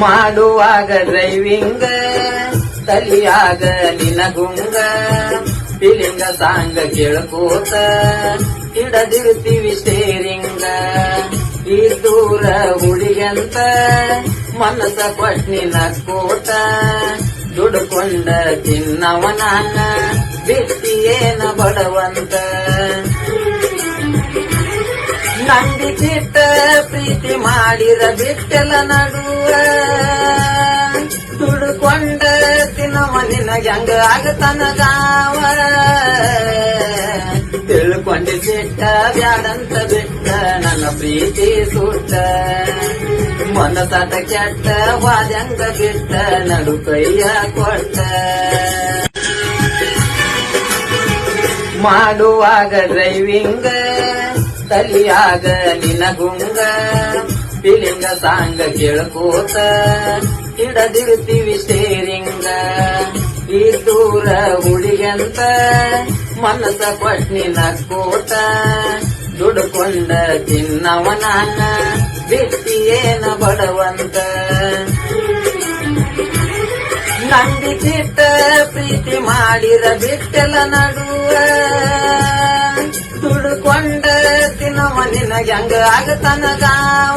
ಮಾಡುವಾಗ driving ತಲಿಯಾಗ ನಿನಗುಂಗ ಫಿಲಿಂಗ ಸಾಂಗ ಕೇಳ್ಕೋತ ಇಡದಿರ್ತೀವಿ steering ಈ ದೂರ ಹುಡಿಗಂತ ಮನಸ ಪಟ್ನಿ ಕೋಟ ದುಡ್ಕೊಂಡ ತಿನ್ನವನ ನಾನ ಏನ ಬಡವಂತ ನಂಬಿಕಿಟ್ಟ ಪ್ರೀತಿ ಮಾಡಿದ ಬಿಟ್ಟೆಲ್ಲ ನಡುವ. ತುಡುಕೊಂಡ ತಿನ್ನವ ನಿನಗೆ ಹಂಗ ಆಗತನ ಗಾವ. ತಿಳ್ಕೊಂಡಿ ಬಿಟ್ಟ ಬ್ಯಾಡಂತ ಬಿಟ್ಟ ನನ್ನ ಪ್ರೀತಿ ಸುಟ್ಟ. ಮನಸಾಟ ಕೆಟ್ಟ ವಾದ್ಯಂಗ ಬಿಟ್ಟ ನಡು ಕೈಯ ಕೊಟ್ಟ. ಮಾಡುವಾಗ ಡ್ರೈವಿಂಗ್ ತಲಿಯಾಗ ನಿನಗುಂಗ. ಪಿಲಿಂಗ ಸಾಂಗ ಕೇಳ್ಕೋತ. ಹಿಡದಿರ್ತೀವಿ ಸೇರಿಂಗ. ಈ ದೂರ ಹುಡಿಗಂತ ಮನಸ ಪಟ್ನಿ ನಕ್ಕೋತ. ದುಡ್ಕೊಂಡ ತಿನ್ನವನಾನ ಏನ ಬಡವಂತ. ನಂಬಿಕಿಟ್ಟ ಪ್ರೀತಿ ಮಾಡಿರ ಬಿಟ್ಟೆಲ್ಲ ನಡುವ ತುಡುಕೊಂಡ ಮನಿನ ಹೆಂಗ ಆಗ ಆಗತನ ಗಾವ